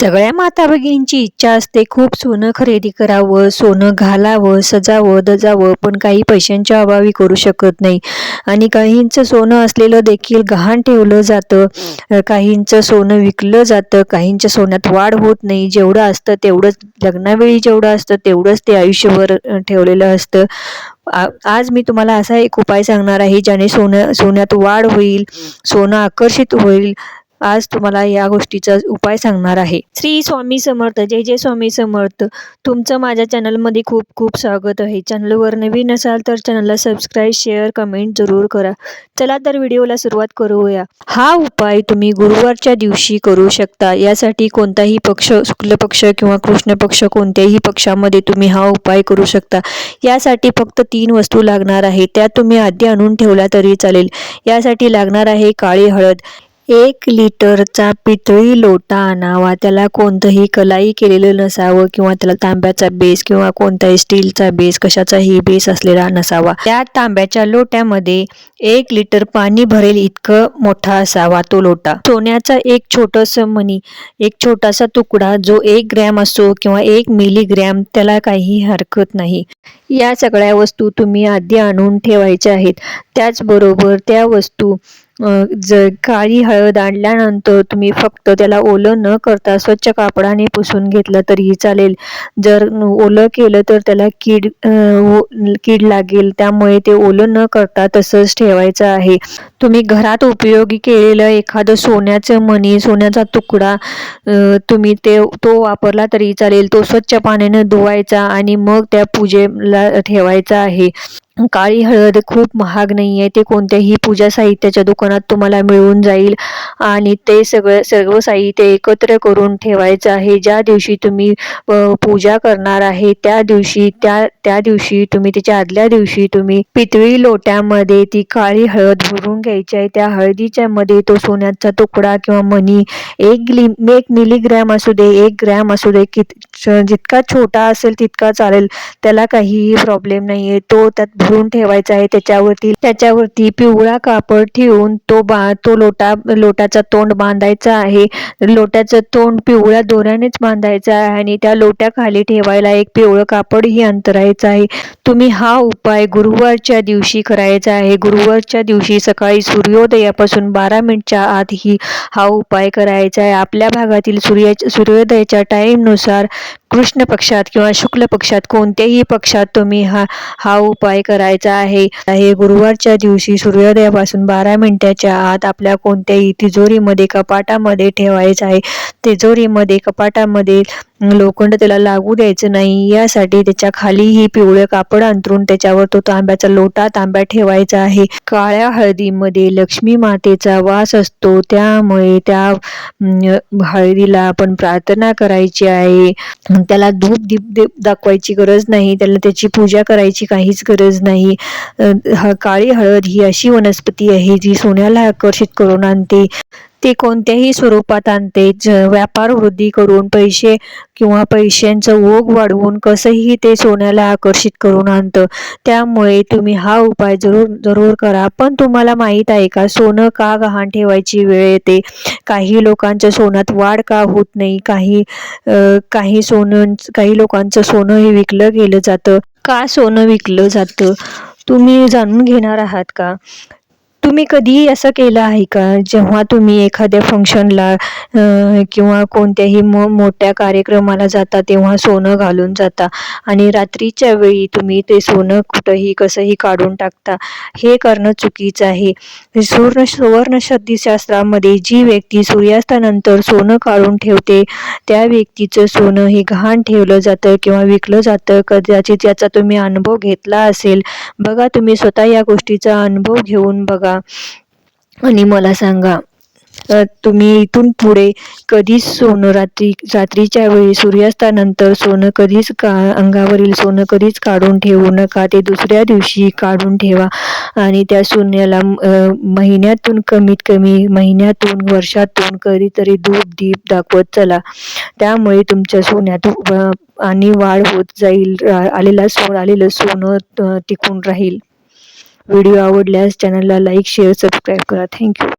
सगळ्या माता भगिनींची इच्छा असते खूप सोनं खरेदी करावं सोनं घालावं सजावं दजावं पण काही पैशांच्या अभावी करू शकत नाही. आणि काहींचं सोनं असलेलं देखील गहाण ठेवलं जातं. काहींचं सोनं विकलं जातं. काहींच्या सोन्यात वाढ होत नाही. जेवढं असतं तेवढंच लग्नावेळी जेवढं असतं तेवढंच ते आयुष्यभर ठेवलेलं असतं. आज मी तुम्हाला असा एक उपाय सांगणार आहे ज्याने सोनं सोन्यात वाढ होईल सोनं आकर्षित होईल आज तुम्हाला या गोष्टीचा उपाय सांगणार आहे. श्री स्वामी समर्थ जय जय स्वामी समर्थ. तुमचं माझ्या चॅनलमध्ये खूप खूप स्वागत आहे. चॅनलवर नवीन असाल तर चॅनलला सबस्क्राईब शेअर कमेंट जरूर करा. चला तर व्हिडिओला सुरुवात करूया. हा उपाय तुम्ही गुरुवारच्या दिवशी करू शकता. यासाठी कोणताही पक्ष शुक्ल पक्ष किंवा कृष्ण पक्ष कोणत्याही पक्षामध्ये तुम्ही हा उपाय करू शकता. यासाठी फक्त तीन वस्तू लागणार आहे त्या तुम्ही आधी आणून ठेवल्या तरी चालेल. यासाठी लागणार आहे काळी हळद. एक लिटरचा पितळी लोटा आणावा. त्याला कोणतंही कलाई केलेलं नसावं किंवा त्याला तांब्याचा बेस किंवा कोणताही स्टीलचा बेस कशाचाही बेस असलेला नसावा. त्या तांब्याच्या लोट्यामध्ये एक लिटर पाणी भरेल इतकं मोठा असावा तो लोटा. सोन्याचा एक छोटस मनी एक छोटासा तुकडा जो एक ग्रॅम असो किंवा एक मिलीग्रॅम त्याला काही हरकत नाही. या सगळ्या वस्तू तुम्ही आधी आणून ठेवायच्या आहेत. त्याचबरोबर त्या वस्तू ज काळी हळद आणल्यानंतर तुम्ही फक्त त्याला ओलं न करता स्वच्छ कापडाने पुसून घेतलं तरीही चालेल. जर ओलं केलं तर त्याला कीड कीड लागेल. त्यामुळे ते ओलं न करता तसंच ठेवायचं आहे. तुम्ही घरात उपयोगी केलेलं एखादं सोन्याचं मणी सोन्याचा तुकडा तुम्ही ते तो वापरला तरी चालेल. तो स्वच्छ पाण्यानं धुवायचा आणि मग त्या पूजेला ठेवायचा आहे. काळी हळद खूप महाग नाही आहे ते कोणत्याही पूजा साहित्याच्या दुकानात तुम्हाला मिळून जाईल. आणि ते सगळं सर्व साहित्य एकत्र करून ठेवायचं आहे. ज्या दिवशी तुम्ही पूजा करणार आहे त्या दिवशी त्या त्या दिवशी तुम्ही त्याच्या आदल्या दिवशी तुम्ही पितळी लोट्यामध्ये ती काळी हळद भरून घ्यायची आहे. त्या हळदीच्या मध्ये तो सोन्याचा तुकडा किंवा मनी एक ग्लि एक मिलीग्रॅम असू दे एक ग्रॅम असू दे कित जितका छोटा असेल तितका चालेल. त्याला काहीही प्रॉब्लेम नाही आहे तो त्यात भरून ठेवायचा आहे. त्याच्यावरती त्याच्यावरती पिवळा कापड ठेवून तो बा तो लोटा लोटाचा तोंड बांधायचा आहे. लोट्याचं तोंड पिवळ्या दोऱ्यानेच बांधायचं आहे आणि त्या लोट्याखाली ठेवायला एक पिवळं कापडही अंतरायचं आहे. तुम्ही हा उपाय गुरुवारच्या दिवशी करायचा आहे. गुरुवारच्या दिवशी सकाळी सूर्योदयापासून बारा मिनिटच्या आतही हा उपाय करायचा आहे. आपल्या भागातील सूर्या सूर्योदयाच्या टाईमनुसार कृष्ण पक्षात किंवा शुक्ल पक्षात कोणत्याही पक्षात तुम्ही हा हा उपाय करा. करायचा आहे. हे गुरुवारच्या दिवशी सूर्योदयापासून बारा मिनिटाच्या आत आपल्या कोणत्याही तिजोरीमध्ये कपाटामध्ये ठेवायचं आहे. तिजोरीमध्ये कपाटामध्ये लोखंड त्याला लागू द्यायचं नाही. यासाठी त्याच्या खालीही पिवळे कापड अंतरून त्याच्यावर तो तांब्याचा लोटा तांब्या ठेवायचा आहे. काळ्या हळदीमध्ये लक्ष्मी मातेचा वास असतो. त्यामुळे त्या हळदीला आपण प्रार्थना करायची आहे. त्याला धूप दीप दाखवायची गरज नाही. त्याला त्याची पूजा करायची काहीच गरज नाही. काळी हळद ही अशी वनस्पती आहे जी सोन्याला आकर्षित करून आणते. ते कोणत्याही स्वरूपात आणते. ज व्यापार वृद्धी करून पैसे किंवा पैशांचं ओघ वाढवून कसंही ते सोन्याला आकर्षित करून आणतं. त्यामुळे तुम्ही हा उपाय जरूर जरूर करा. पण तुम्हाला माहीत आहे का सोनं का गहाण ठेवायची वेळ येते? काही लोकांच्या सोन्यात वाढ का होत नाही? काही काही सोनं काही लोकांचं सोनं हे विकलं गेलं जातं. का सोनं विकलं जातं? तुम्ही जाणून घेणार आहात का? तुम्ही कधीही असं केलं आहे का? जेव्हा तुम्ही एखाद्या फंक्शनला किंवा कोणत्याही मो मोठ्या कार्यक्रमाला जाता तेव्हा सोनं घालून जाता. आणि रात्रीच्या वेळी तुम्ही ते सोनं कुठंही कसंही काढून टाकता. हे करणं चुकीचं आहे. सुवर्ण सुवर्णशब्दशास्त्रामध्ये जी व्यक्ती सूर्यास्तानंतर सोनं काढून ठेवते त्या व्यक्तीचं सोनं हे घाण ठेवलं जातं किंवा विकलं जातं. कदाचित याचा तुम्ही अनुभव घेतला असेल. बघा तुम्ही स्वतः या गोष्टीचा अनुभव घेऊन बघा. आणि मला सांगा तुम्ही इथून पुढे कधीच सोनं रात्री रात्रीच्या वेळी सूर्यास्तानंतर सोनं कधीच का अंगावरील सोनं कधीच काढून ठेवू नका. ते दुसऱ्या दिवशी काढून ठेवा आणि त्या सोन्याला महिन्यातून कमीत कमी महिन्यातून वर्षातून कधीतरी धूप दीप दाखवत चला. त्यामुळे तुमच्या सोन्यात आणि वाढ होत जाईल. आलेला सोन आलेलं सोनं टिकून राहील. व्हिडिओ आवडल्यास चॅनलला लाईक शेअर सबस्क्राईब करा. Thank you